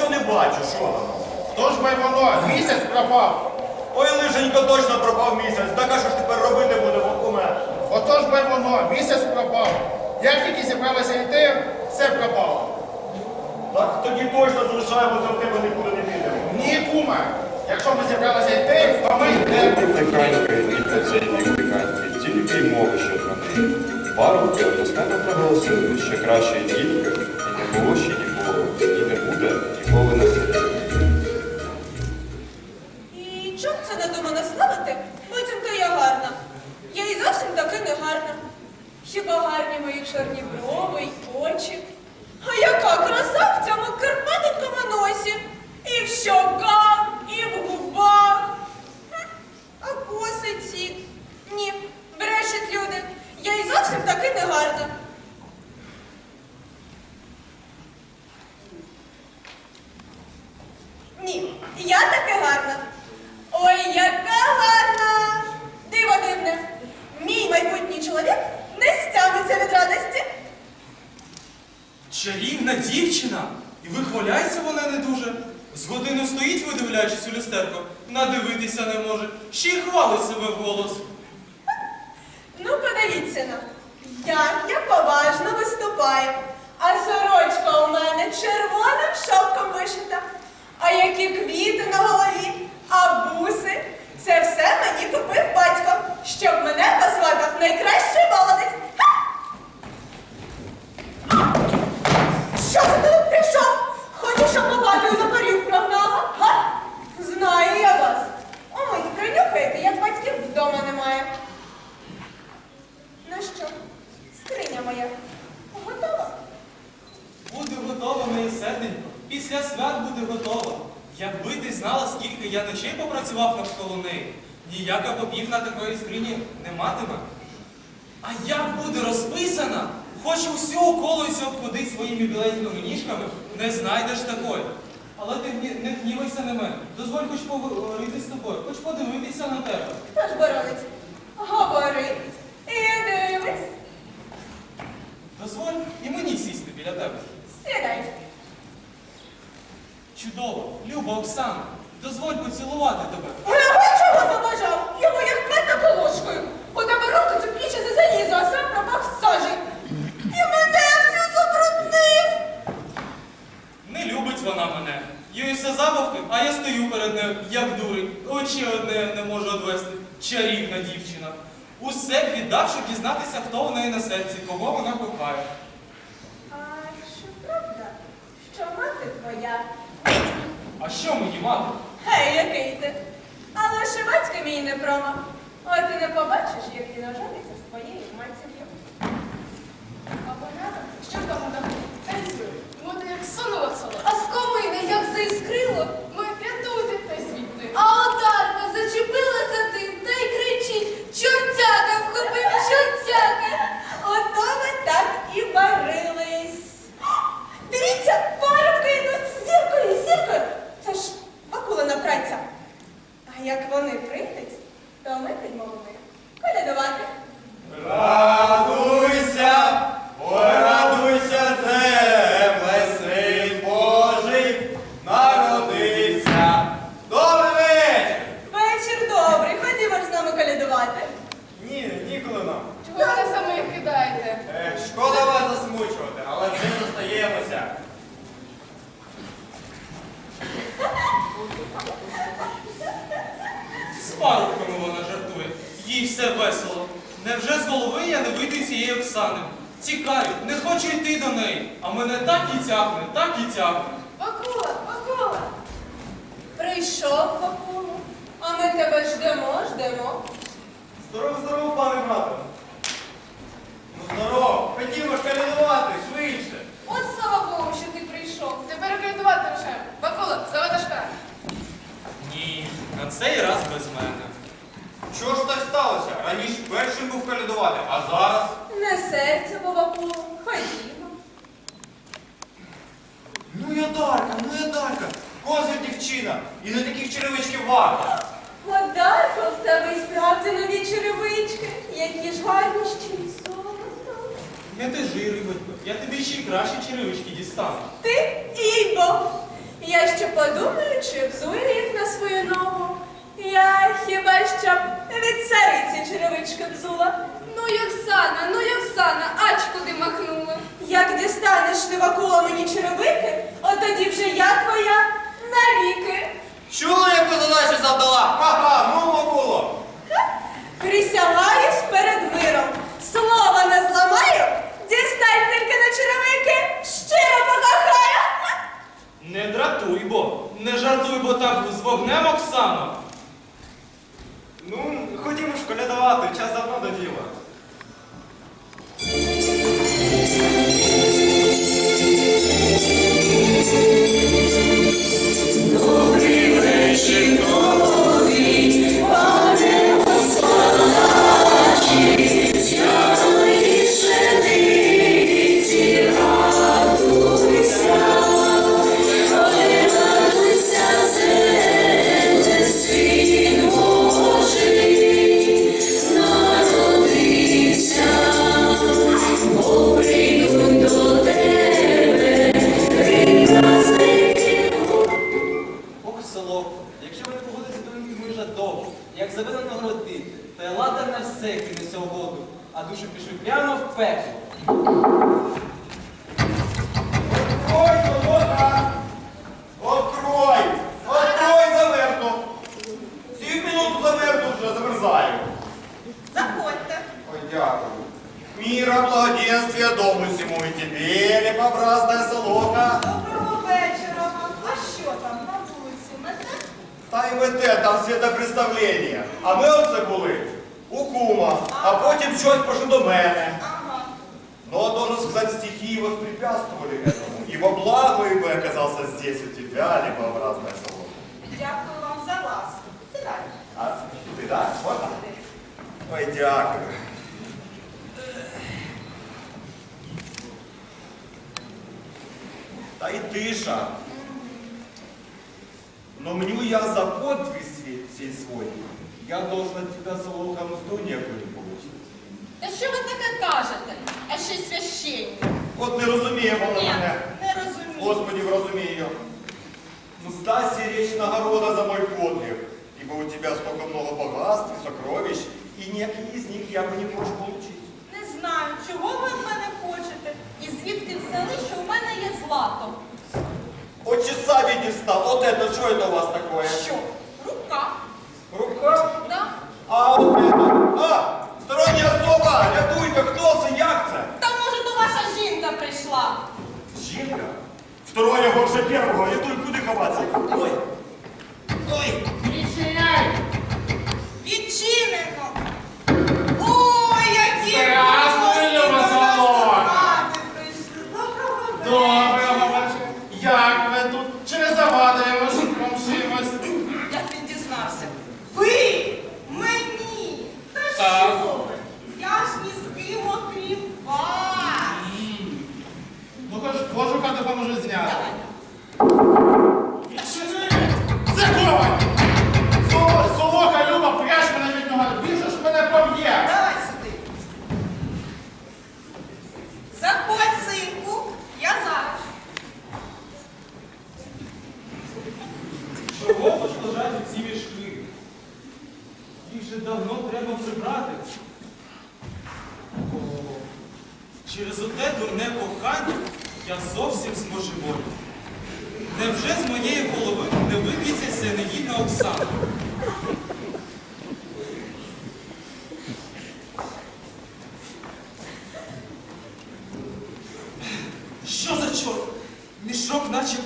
нічого не бачу, що там? Хто ж би воно? Місяць пропав. Ой, лишенько точно пропав місяць. Так а що ж тепер робити будемо, куме? Отож би воно, місяць пропав. Як тільки зібралися йти, все пропало. Так тоді точно залишаємося в тебе нікуди не підемо. Ні, куме. Якщо ми зібралися йти, то ми йдемо. Тихенько йдіть на цей бік тільки й мови, що про неї. Парубки одностайно проголосили, що краще тільки, і не було ще ніколи, Хіба гарні мої чорні брови й очі? А яка краса в цьому карпатенькому носі? І в щоках, і в губах. Хм, А коси ці? Ні, брешуть люди. Я і зовсім таки не гарна. Ні, я таки гарна. Ой, яка гарна! Диво дивне. Мій майбутній чоловік не стягнеться від радості. Чарівна дівчина! І вихваляється вона не дуже. З годину стоїть, видивляючись у люстерко, надивитися не може, ще й хвалить себе вголос. Ну, подивіться як я поважно виступаю. А сорочка у мене червоним шовком вишита. А які квіти на голові, а буси. Це все мені купив батько, щоб мене посватав найкращий молодець. Ха! Що за ти тут прийшов? Хочеш, щоб лопатою за поріг прогнала? Га? Знаю я вас. Ой, принюхаєте, як батьків вдома немає. Ну що, скриня моя, готова? Буде готова моє серденько. Після свят буде готова. Якби ти знала, скільки я ночей попрацював навколо неї, ніяка побігна такої скрині не матиме. А як буде розписана, хоч усю околицю обходить своїми біленькими ніжками, не знайдеш такої. Але ти не гнівайся на мене. Дозволь хоч поговорити з тобою, хоч подивитися на тебе. Хто ж боронить? Говори і дивись. Дозволь і мені сісти біля тебе. Сідай. Чудово, Люба Оксана, дозволь поцілувати тебе. Грабо чого забажав? Йому як пета колошкою. У тебе руки тепліше за залізо, а сам пропах з сажі. І мене всю забруднив. Не любить вона мене. Їй все забавки, а я стою перед нею, як дурень. Очі одне не можу одвести. Чарівна дівчина. Усе віддав, щоб дізнатися, хто в неї на серці, кого вона кохає. А чи правда, що мати твоя? А що мені мати? Гей, який ти? Але ще батько мій не прома. От ти не побачиш, як він ожениться з твоєю матір'ю. А вона, що там вона? Танцює. Буде як сонова соло. А з комини як заіскрило, ми рятуйте та звідти. А одарка зачепила за тим та й кричить, чортяка вхопив, чортяка. Ото ви так і варились. Дивіться, парубки йдуть з зіркою, з зіркою. Це ж акулина праця. А як вони прийдуть, то ми підемо в них колядувати. Радуйся, ой, радуйся, земле, син Божий, народився. Добрий вечір! Вечір добрий, ходімо ж з нами колядувати. Ні, ніколи нам. Чого ви на самих кидаєте? Е, шкода вас засмучувати, але вже зостаємося. З парубками вона жартує. Їй все весело. Невже з голови я не вийду цієї Оксани? Тікаю, не неї, а мене так і тягне, так і тягне. Вакула, Вакула. Прийшов Факулу, а ми тебе ждемо, ждемо. Здорово, здорово, пане брате. Ну здорово, ходімо ж калінувати, швидше. От слава Богу, що ти прийшов. Тепер рекомендувати лише. Вакула, за ватажка. Ні, на цей раз без мене. Чого ж так сталося? Раніше першим був колядувати, а зараз? Не серце Бабаку, ходімо. Ну я Дарка, ну я Дарка. Козир дівчина. І не таких черевичків варто. Одарко, в тебе й справді нові черевички, які ж гарні ще й золото. Не ти батько, я тобі ще й кращі черевички дістану. Ти і Бог. Я ще подумаю, чи взую їх на свою ногу. Я хіба що б від цариці черевички взула. Ну, Йоксана, ну, Йоксана, ач куди махнула. Як дістанеш ти вакула мені черевики, от тоді вже я твоя навіки. Чули, яку задачу завдала? Ха-ха, ну було. Присягаюсь перед миром. Слова не зламаю, дістань тільки на черевики, щиро покохаю. Не дратуй, бо, не жартуй, бо так з вогнем Оксано. Ну, ходімо ж колядувати, час давно до діла. Якщо ви не погодиться до мужа довго, як заведено нагородити, то я ладен на все кинеться у воду, а душу пішу прямо в пекло. Ой! Открой! Открой, замерзну! Сію минуту замерзну вже, замерзаю. Заходьте. Ой, дякую. Мира, благоденствия дому всему и тебе, лепообразная солока. Та й мете там святопредставлення. А ми оце були у кума, а потім щось пошло до мене. Ага. Но, должен сказать, стихии воспрепятствовали этому. И во благо бы оказался здесь у тебя, лепообразная солока. Дякую вам за ласку. А ты, да? Вот. Ой, дякую. Та й тиша. Но мню я за подвиг сей свой. Я должен от тебя солока мзду некую получить. Та що ви таке кажете? А ще й священник. От не розуміє вона Ні, мене. не розумію. Господи, вразумей Мзда речь нагорода за мой подвиг, ибо у тебя столько много богатств и сокровищ, и некие из них я бы не мог получить. Не знаю, чого ви в мене хочете. І звідки взяли, що в мене є злато? От часа не стал. Вот это, что это у вас такое? Що? Рука? Рука? Да? А вот это? А, сторонняя особа, рятуйте, хто це, як це? Та може то ваша жінка прийшла? Жінка? Второе горше первого, рятуй, куди ховатися? Ой, ой. Відчинено.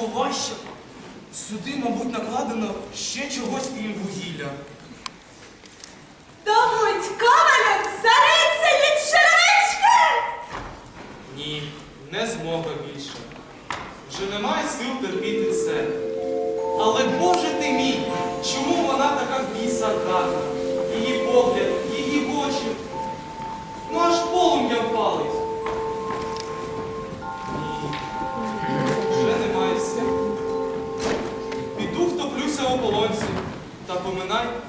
Поважчав. Сюди, мабуть, накладено ще чогось крім вугілля.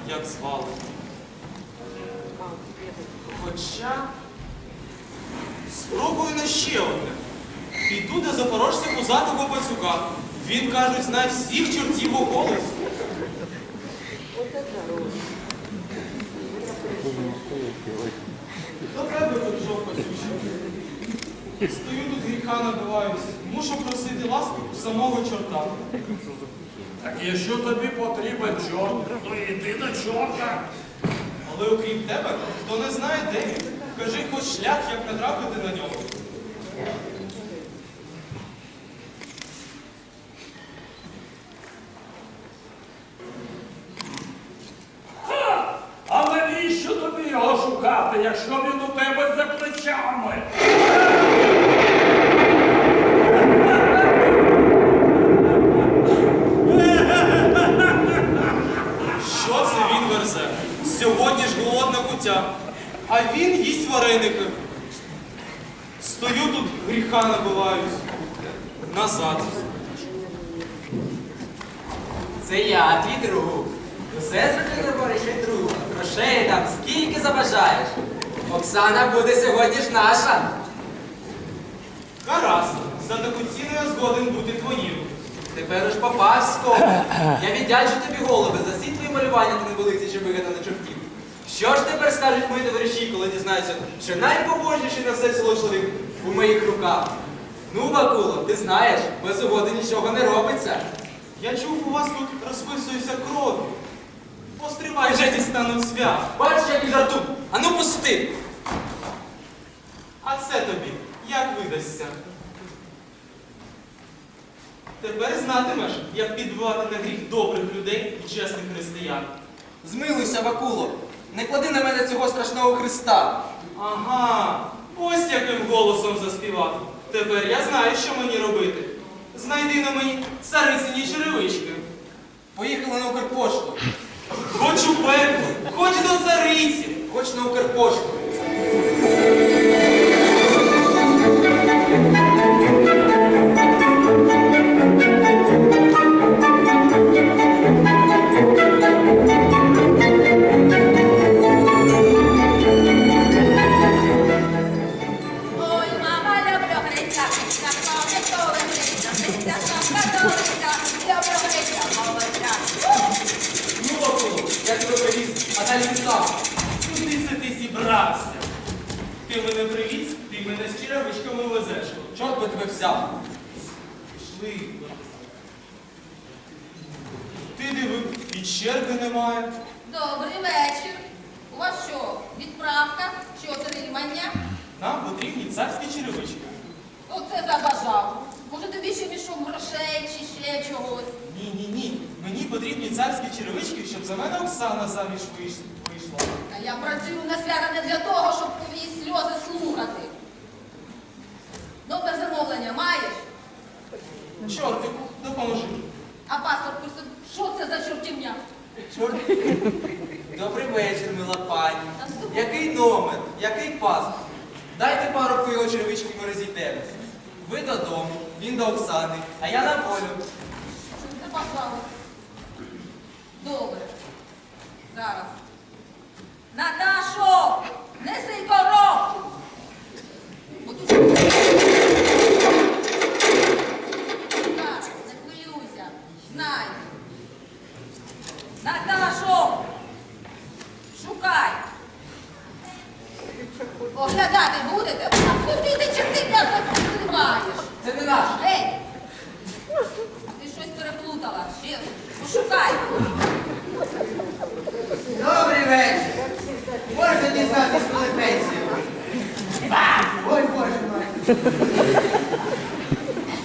Як звали. Хоча спробую на ще одне. Піду до запорожця пузатого пацюка. Він, кажуть, знає всіх чортів околиць. Добре би прийшов. Стою тут гріха набиваюсь. Мушу просити ласку самого чорта. Так якщо тобі потрібен чорт, то йди до чорта. Але окрім тебе, хто не знає, де він. Кажи хоч шлях, як натрапити на нього. А навіщо тобі його шукати, якщо він у тебе за плечами? Що це він верзе? Сьогодні ж голодна кутя, а він їсть вареники. Стою тут, гріха набиваюсь. Назад. Це я, твій друг. Усе зробили ще друг. Грошей там скільки забажаєш. Оксана буде сьогодні ж наша. Гаразд, за таку ціну я згоден бути твоїм. Тепер уж попавсько. Я віддячу тобі голови за всі твої малювання та невелиці, що вигадали чортів. Що ж тепер скажуть мої товариші, коли дізнаються, що найпобожніший на все село чоловік у моїх руках? Ну, Вакуло, ти знаєш, без угоди нічого не робиться. Я чув, у вас тут розписується кров'ю. Постривай вже дістануть свят. Бачиш, як і жарту. Ану пусти. А це тобі як видасться? Тепер знатимеш, як підбивати на гріх добрих людей і чесних християн. Змилуйся, Вакуло. Не клади на мене цього страшного Христа. Ага, ось яким голосом заспівав. Тепер я знаю, що мені робити. Знайди на мені царисині черевички. Поїхали на Укрпошту. Хоч у пекло, хоч до цариці. Хоч на Укрпошту. Ти мене привіз, ти мене з черевичками везеш. Чорт би тебе взяв. Пішли. Ти диви, і черги немає. Добрий вечір. У вас що, відправка чи отримання? Нам потрібні царські черевички. Оце забажав. Може тобі ще мішок грошей чи ще чогось? Ні, ні, ні. Мені потрібні царські черевички, щоб за мене Оксана заміж вийшла. А я працюю на свята не для того, щоб твої сльози слухати. Номер замовлення маєш? Чортику, допоможи. А паспорт писав, що це за чортівня? Чорт. Добрий вечір, мила пані. Наступний. Який номер? Який паспорт? Дайте пару його черевички, ми розійдемося. Ви додому, він до Оксани, а я на волю. Добре. Зараз. Наташо! Неси коробку! Отут. Так, не хвилюйся. Знай. Наташо! Шукай! Оглядати будете? А куди ти черти м'ясо тримаєш? Це не наш. Ей! Ти щось переплутала. Ще пошукай. Добрий вечір. Можна дізнатися, коли пенсія? Ой, боже мой.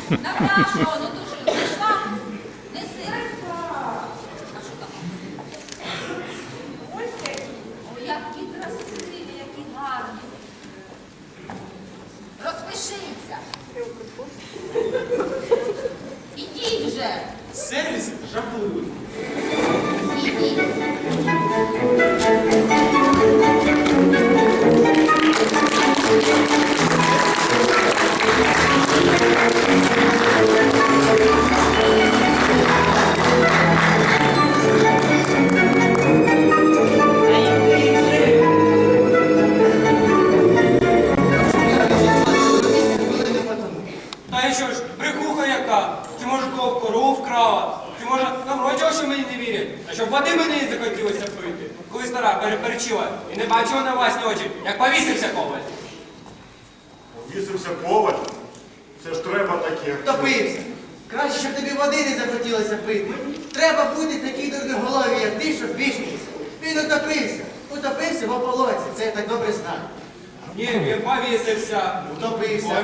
Наташо,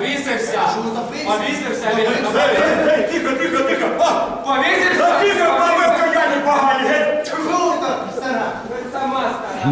Повісився. Повісився. Тихо, тихо, тихо. Повісився. Тихо, баби в каяні погані. Геть. Круто, стара. Сама стара.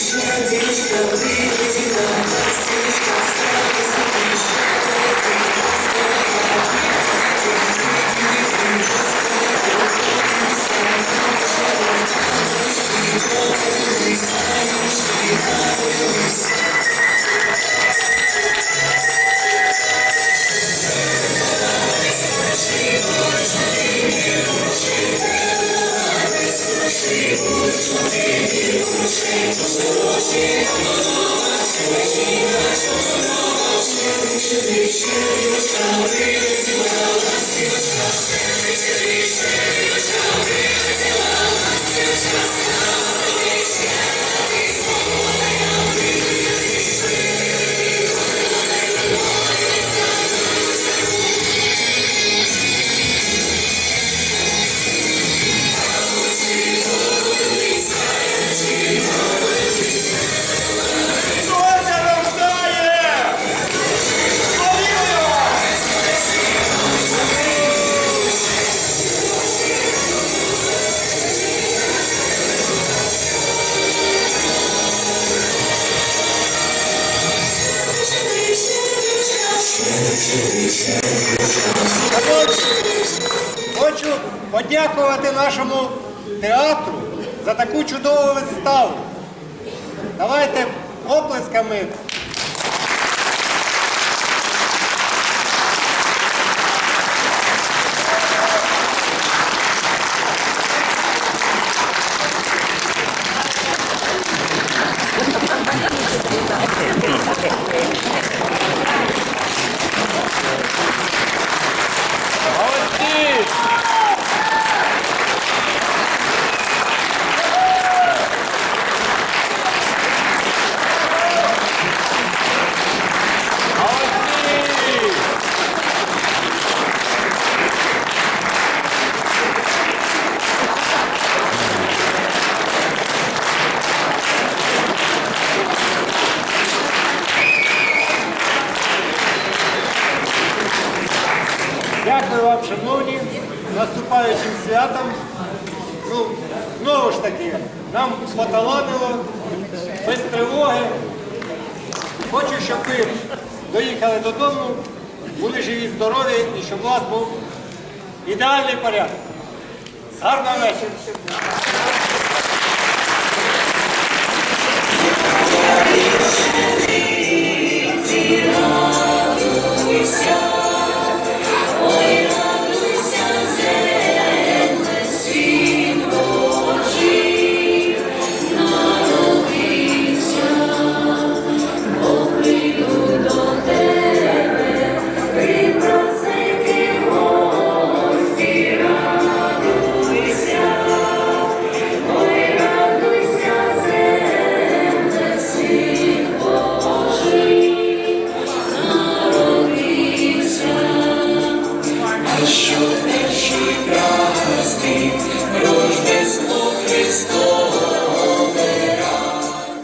Deixa de cantar. хочу подякувати нашому театру за таку чудову виставу. Давайте оплесками. Здорові і щоб у вас був ідеальний порядок. Гарного вечора.